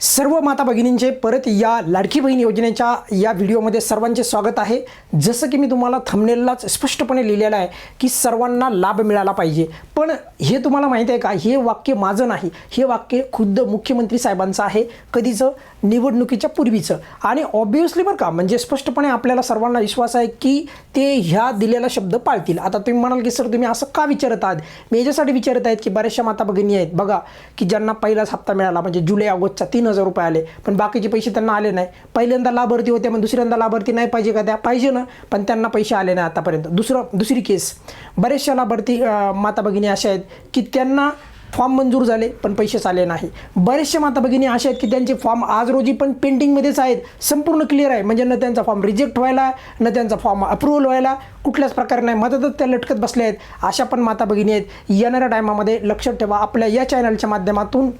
सर्व माता भगिनींचे परत या लाडकी बहीण योजनेच्या या व्हिडिओमध्ये सर्वांचे स्वागत आहे. जसं की मी तुम्हाला थंबनेललाच स्पष्टपणे लिहिलेलं आहे की सर्वांना लाभ मिळाला पाहिजे. पण हे तुम्हाला माहीत आहे का? हे वाक्य माझं नाही. हे वाक्य खुद्द मुख्यमंत्री साहेबांचं आहे. कधीचं? निवडणुकीच्या पूर्वीचं. आणि ऑब्वियसली बरं का म्हणजे स्पष्टपणे आपल्याला सर्वांना विश्वास आहे की ते ह्या दिलेला शब्द पाळतील. आता तुम्ही म्हणाल की सर तुम्ही असं का विचारत आहात? मी याच्यासाठी विचारत आहेत की बऱ्याचशा माता भगिनी आहेत. बघा की ज्यांना पहिलाच हप्ता मिळाला म्हणजे जुलै ऑगस्टचा तीन हजार रुपये आले. पण बाकीचे पैसे त्यांना आले नाही. पहिल्यांदा लाभार्थी होते मग दुसऱ्यांदा लाभार्थी नाही पाहिजे का त्या? पाहिजे ना. पण त्यांना पैसे आले नाही आतापर्यंत. दुसरं दुसरी केस. बरेचशा लाभार्थी माता भगिनी अशा आहेत की त्यांना फॉर्म मंजूर झाले पण पैसेच आले नाही. बरेचशा माता भगिनी अशा आहेत की त्यांचे फॉर्म आज रोजी पण पेंडिंगमध्येच आहेत. संपूर्ण क्लिअर आहे. म्हणजे न त्यांचा फॉर्म रिजेक्ट व्हायला न त्यांचा फॉर्म अप्रूव्हल व्हायला कुठल्याच प्रकारे नाही. मदतच त्या लटकत बसल्या आहेत. अशा पण माता भगिनी आहेत. येणाऱ्या टायमामध्ये लक्षात ठेवा. आपल्या या चॅनलच्या माध्यमातून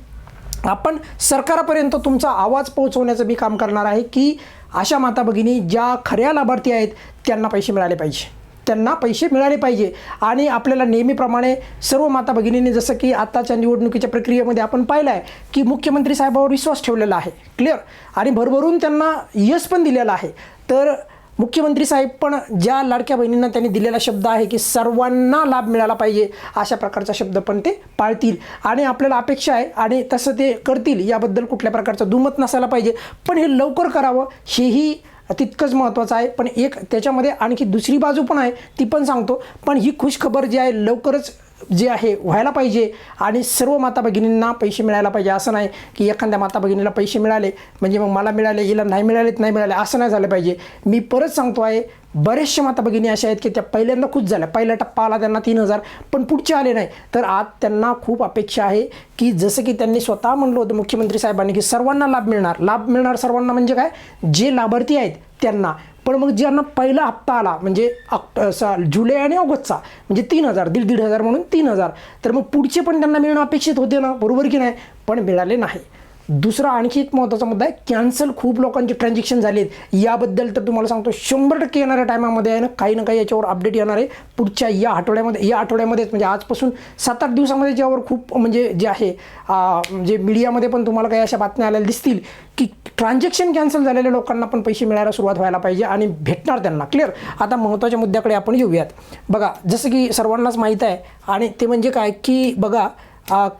आपण सरकारापर्यंत तुमचा आवाज पोहोचवण्याचं मी काम करणार आहे की अशा माता भगिनी ज्या खऱ्या लाभार्थी आहेत त्यांना पैसे मिळाले पाहिजे. त्यांना पैसे मिळाले पाहिजे. आणि आपल्याला नेहमीप्रमाणे सर्व माता भगिनींनी जसं की आत्ताच्या निवडणुकीच्या प्रक्रियेमध्ये आपण पाहिलं आहे की मुख्यमंत्री साहेबावर विश्वास ठेवलेला आहे. क्लिअर आणि भरभरून त्यांना यश पण दिलेलं आहे. तर मुख्यमंत्री साहेब पण ज्या लाडक्या बहिणींना त्यांनी दिलेला शब्द आहे की सर्वांना लाभ मिळाला पाहिजे अशा प्रकारचा शब्द पण ते पाळतील. आणि आपल्याला अपेक्षा आहे आणि तसं ते करतील याबद्दल कुठल्या प्रकारचं दुमत नसायला पाहिजे. पण हे लवकर करावं हेही तितकंच महत्त्वाचं आहे. पण एक त्याच्यामध्ये आणखी दुसरी बाजू पण आहे ती पण सांगतो. पण ही खुशखबर जी आहे लवकरच जे आहे व्हायला पाहिजे आणि सर्व माता भगिनींना पैसे मिळायला पाहिजे. असं नाही की एखाद्या माता भगिनीला पैसे मिळाले म्हणजे मग मला मिळाले हिला नाही मिळालेत नाही मिळाले असं नाही झालं पाहिजे. मी परत सांगतो आहे बरेचशे माता भगिनी अशा आहेत की त्या पहिल्यांदा खुश झाल्या. पहिला टप्पा आला त्यांना तीन हजार पण पुढचे आले नाही. तर आज त्यांना खूप अपेक्षा आहे की जसं की त्यांनी स्वतः म्हणलं होतं मुख्यमंत्री साहेबांनी की सर्वांना लाभ मिळणार. लाभ मिळणार सर्वांना म्हणजे काय? जे लाभार्थी आहेत त्यांना. पण मग ज्यांना पहिला हप्ता आला म्हणजे ऑक्ट सा जुलै आणि ऑगस्टचा म्हणजे तीन हजार दीड दीड हजार म्हणून तीन हजार तर मग पुढचे पण त्यांना मिळणं अपेक्षित होते ना बरोबर की नाही? पण मिळाले नाही. दुसरा आणखी एक महत्त्वाचा मुद्दा आहे कॅन्सल खूप लोकांचे ट्रान्झॅक्शन आहेत. याबद्दल तर तुम्हाला सांगतो शंभर टक्के येणाऱ्या टायमामध्ये आहे ना काही ना काही याच्यावर अपडेट येणार आहे. पुढच्या या आठवड्यामध्ये या आठवड्यामध्येच म्हणजे आजपासून सात आठ दिवसामध्ये ज्यावर खूप म्हणजे जे आहे म्हणजे मीडियामध्ये पण तुम्हाला काही अशा बातम्या आलेल्या दिसतील की ट्रान्झॅक्शन कॅन्सल झालेल्या लोकांना पण पैसे मिळायला सुरुवात व्हायला पाहिजे आणि भेटणार त्यांना क्लिअर आता महत्त्वाच्या मुद्द्याकडे आपण येऊयात. बघा जसं की सर्वांनाच माहीत आहे आणि ते म्हणजे काय की बघा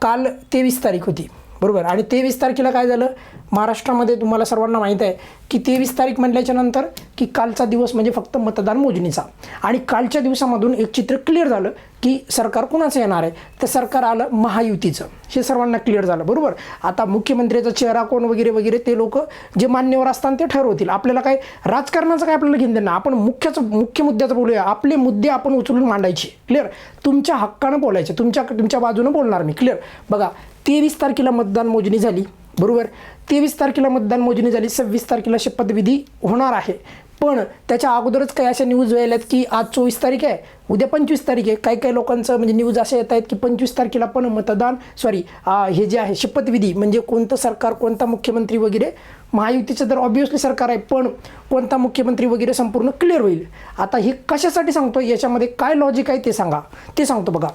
काल तेवीस तारीख होती. बरोबर. आणि तेवीस तारखेला काय झालं? महाराष्ट्रामध्ये तुम्हाला सर्वांना माहीत आहे की तेवीस तारीख म्हटल्याच्या नंतर की कालचा दिवस म्हणजे फक्त मतदान मोजणीचा. आणि कालच्या दिवसामधून एक चित्र क्लिअर झालं की सरकार कुणाचं येणार आहे? तर सरकार आलं महायुतीचं. हे सर्वांना क्लिअर झालं. बरोबर? आता मुख्यमंत्र्याचा चेहरा कोण वगैरे वगैरे ते लोक जे मान्यवर असतात ते ठरवतील. आपल्याला काय राजकारणाचं काय आपल्याला घेऊन देणार आपण मुख्याचं मुख्य मुद्द्याचं बोलूया. आपले मुद्दे आपण उचलून मांडायचे. क्लिअर तुमच्या हक्कानं बोलायचे. तुमच्या तुमच्या बाजूनं बोलणार मी. क्लिअर बघा तेवीस तारखेला मतदान मोजणी झाली. बरोबर? तेवीस तारखेला मतदान मोजणी झाली सव्वीस तारखेला शपथविधी होणार आहे. पण त्याच्या अगोदरच काही अशा न्यूज व्हायल्यात की आज चोवीस तारीख आहे उद्या पंचवीस तारीख आहे. काही काही लोकांचं म्हणजे न्यूज असे येत आहेत की पंचवीस तारखेला पण मतदान सॉरी हे जे आहे शपथविधी म्हणजे कोणतं सरकार कोणता मुख्यमंत्री वगैरे महायुतीचं तर ऑब्वियसली सरकार आहे पण कोणता मुख्यमंत्री वगैरे संपूर्ण क्लिअर होईल. आता हे कशासाठी सांगतो याच्यामध्ये काय लॉजिक आहे ते सांगा. ते सांगतो बघा.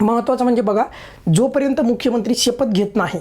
महत्त्वाचं म्हणजे बघा जोपर्यंत मुख्यमंत्री शपथ घेत नाही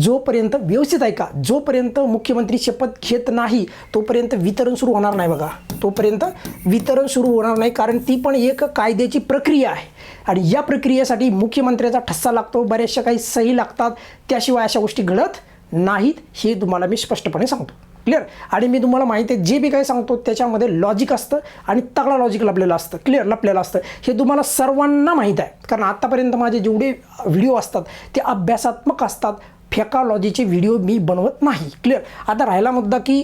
जोपर्यंत व्यवस्थित ऐका जोपर्यंत मुख्यमंत्री शपथ घेत नाही तोपर्यंत वितरण सुरू होणार नाही बघा. तोपर्यंत वितरण सुरू होणार नाही कारण ती पण एक कायद्याची प्रक्रिया आहे. आणि या प्रक्रियेसाठी मुख्यमंत्र्याचा ठस्सा लागतो बऱ्याचशा काही सही लागतात त्याशिवाय अशा गोष्टी घडत नाहीत हे तुम्हाला मी स्पष्टपणे सांगतो. क्लिअर आणि मी तुम्हाला माहिती आहे जे बी काही सांगतो त्याच्यामध्ये लॉजिक असतं आणि तगडा लॉजिक लपलेलं असतं. क्लिअर लपलेलं असतं. हे तुम्हाला सर्वांना माहीत आहे. कारण आत्तापर्यंत माझे जेवढे व्हिडिओ असतात ते अभ्यासात्मक असतात. फेकालॉजीचे व्हिडिओ मी बनवत नाही. क्लिअर आता राहिला मुद्दा की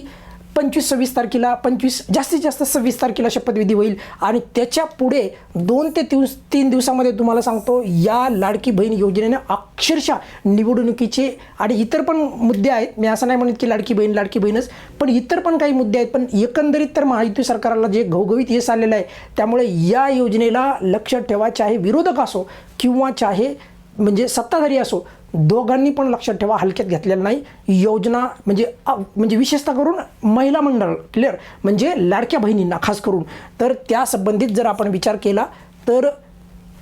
पंचवीस सव्वीस तारखेला पंचवीस जास्तीत जास्त सव्वीस तारखेला शपथविधी होईल. आणि त्याच्या पुढे दोन ते तीन तीन दिवसामध्ये तुम्हाला सांगतो या लाडकी बहीण योजनेनं अक्षरशः निवडणुकीचे आणि इतर पण मुद्दे आहेत. मी असं नाही म्हणत की लाडकी बहीण लाडकी बहीणच पण इतर पण काही मुद्दे आहेत. पण एकंदरीत तर महायुती सरकारला जे घवघवीत यश आलेलं आहे त्यामुळे या योजनेला लक्षात ठेवा चाहे विरोधक असो किंवा चाहे म्हणजे सत्ताधारी असो दोघांनी पण लक्षात ठेवा हलक्यात घेतलेलं नाही. योजना म्हणजे म्हणजे विशेषतः करून महिला मंडळ क्लिअर म्हणजे लाडक्या बहिणींना खास करून. तर त्या संबंधित जर आपण विचार केला तर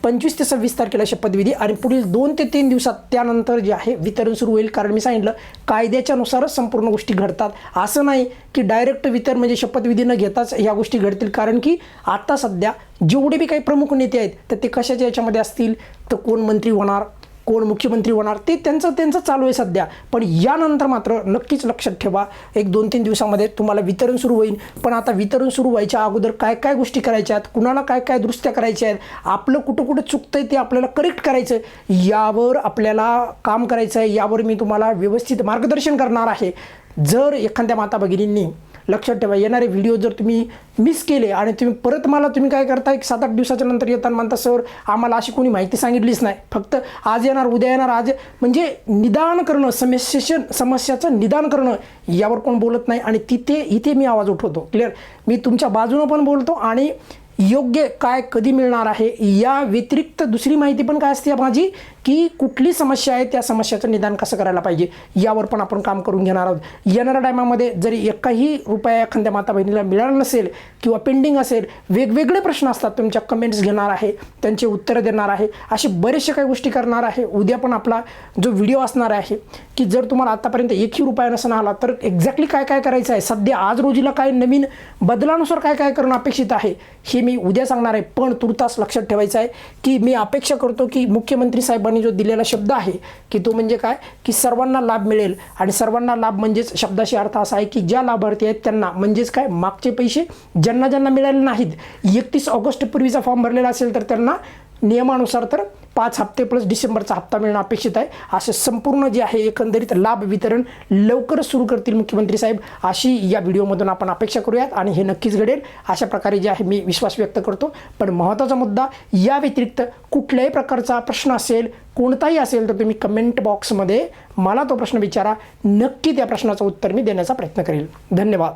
पंचवीस ते सव्वीस तारखेला शपथविधी आणि पुढील दोन ते तीन दिवसात त्यानंतर जे आहे वितरण सुरू होईल. कारण मी सांगितलं कायद्याच्यानुसारच संपूर्ण गोष्टी घडतात. असं नाही की डायरेक्ट वितरण म्हणजे शपथविधी न घेताच ह्या गोष्टी घडतील. कारण की आता सध्या जेवढे बी काही प्रमुख नेते आहेत तर ते कशाच्या याच्यामध्ये असतील? तर कोण मंत्री होणार? कोण मुख्यमंत्री होणार ते त्यांचं त्यांचं चालू आहे सध्या. पण यानंतर मात्र नक्कीच लक्षात ठेवा एक दोन तीन दिवसामध्ये तुम्हाला वितरण सुरू होईल. पण आता वितरण सुरू व्हायच्या अगोदर काय काय गोष्टी करायच्या आहेत? कुणाला काय काय दुरुस्त्या करायच्या आहेत? आपलं कुठं कुठं चुकतंय ते आपल्याला करेक्ट करायचं यावर आपल्याला काम करायचं आहे. यावर मी तुम्हाला व्यवस्थित मार्गदर्शन करणार आहे. जर एखाद्या माता भगिनींनी लक्षात ठेवा येणारे व्हिडिओ जर तुम्ही मिस केले आणि तुम्ही परत मला तुम्ही काय करता एक सात आठ दिवसाच्या नंतर येताना म्हणता सर आम्हाला अशी कोणी माहिती सांगितलीच नाही. फक्त आज येणार उद्या येणार आज म्हणजे निदान करणं समस्येशन समस्याचं निदान करणं यावर कोण बोलत नाही आणि तिथे इथे मी आवाज उठवतो. क्लिअर मी तुमच्या बाजूनं पण बोलतो आणि योग्य काय कधी मिळणार आहे या व्यतिरिक्त दुसरी माहिती पण काय असते माझी की कुठली समस्या आहे त्या समस्याचं निदान कसं करायला पाहिजे यावर पण आपण काम करून घेणार आहोत. येणाऱ्या टायमामध्ये जरी एकाही रुपया एखाद्या माता बहिणीला मिळाला नसेल किंवा पेंडिंग असेल वेगवेगळे प्रश्न असतात. तुमच्या कमेंट्स घेणार आहे त्यांचे उत्तरं देणार आहे असे बरेचसे काही गोष्टी करणार आहे. उद्या पण आपला जो व्हिडिओ असणार आहे की जर तुम्हाला आतापर्यंत एकही रुपया नसणं आला तर एक्झॅक्टली काय काय करायचं आहे? सध्या आज रोजीला काय नवीन बदलानुसार काय काय करणं अपेक्षित आहे हे मी उद्या सांगणार आहे. पण तुर्तास लक्षात ठेवायचं आहे की मी अपेक्षा करतो की मुख्यमंत्री साहेबांनी जो दिलेला शब्द आहे की तो म्हणजे काय? की सर्वांना लाभ मिळेल. आणि सर्वांना लाभ म्हणजेच शब्दाशी अर्थ असा आहे की ज्या लाभार्थी आहेत त्यांना म्हणजेच काय? मागचे पैसे ज्यांना ज्यांना मिळाले नाहीत. एकतीस ऑगस्ट पूर्वीचा फॉर्म भरलेला असेल तर त्यांना नियमानुसार तर पाच हप्ते प्लस डिसेंबरचा हप्ता मिळणं अपेक्षित आहे. असे संपूर्ण जे आहे एकंदरीत लाभ वितरण लवकरच सुरू करतील मुख्यमंत्री साहेब अशी या व्हिडिओमधून आपण अपेक्षा करूयात आणि हे नक्कीच घडेल. अशा प्रकारे जे आहे मी विश्वास व्यक्त करतो. पण महत्त्वाचा मुद्दा या व्यतिरिक्त कुठल्याही प्रकारचा प्रश्न असेल कोणताही असेल तर तुम्ही कमेंट बॉक्समध्ये मला तो प्रश्न विचारा. नक्की त्या प्रश्नाचं उत्तर मी देण्याचा प्रयत्न करेल. धन्यवाद.